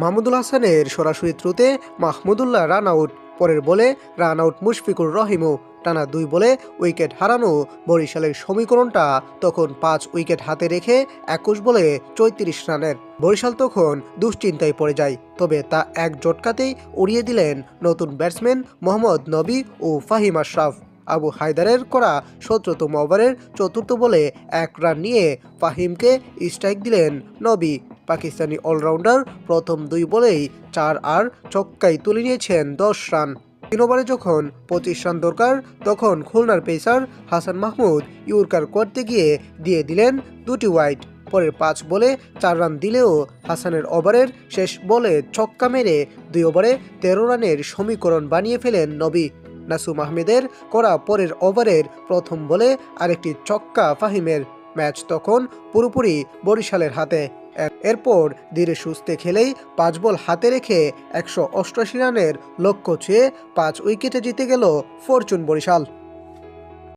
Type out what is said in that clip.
মাহমুদুল হাসানের সরাসরি থ্রুতে মাহমুদুল্লাহ রান আউট, পরের বলে রান আউট মুশফিকুর রহিমও। টানা দুই বলে উইকেট হারানো বরিশালের সমীকরণটা তখন পাঁচ উইকেট হাতে রেখে একুশ বলে চৈত্রিশ রানের। বরিশাল তখন দুশ্চিন্তায় পড়ে যায়, তবে তা এক জটকাতেই উড়িয়ে দিলেন নতুন ব্যাটসম্যান মোহাম্মদ নবী ও ফাহিম আশরাফ। আবু হায়দারের করা সতেরোতম ওভারের চতুর্থ বলে এক রান নিয়ে ফাহিমকে স্ট্রাইক দিলেন নবী। পাকিস্তানি অলরাউন্ডার প্রথম দুই বলেই চার আর ছক্কায় তুলে নিয়েছেন দশ রান। তিন ওভারে যখন পঁচিশ রান দরকার, তখন খুলনার পেসার হাসান মাহমুদ ইউরকার করতে গিয়ে দিয়ে দিলেন দুটি ওয়াইড। পরের পাঁচ বলে চার রান দিলেও হাসানের ওভারের শেষ বলে ছক্কা মেরে দুই ওভারে তেরো রানের সমীকরণ বানিয়ে ফেলেন নবী। নাসুম আহমেদের করা পরের ওভারের প্রথম বলে আরেকটি ছক্কা ফাহিমের ম্যাচ তখন পুরোপুরি বরিশালের হাতে। এরপর ধীরে সুস্থে খেলেই পাঁচ বল হাতে রেখে একশো অষ্টআশি রানের লক্ষ্য চেয়ে পাঁচ উইকেটে জিতে গেল ফরচুন বরিশাল।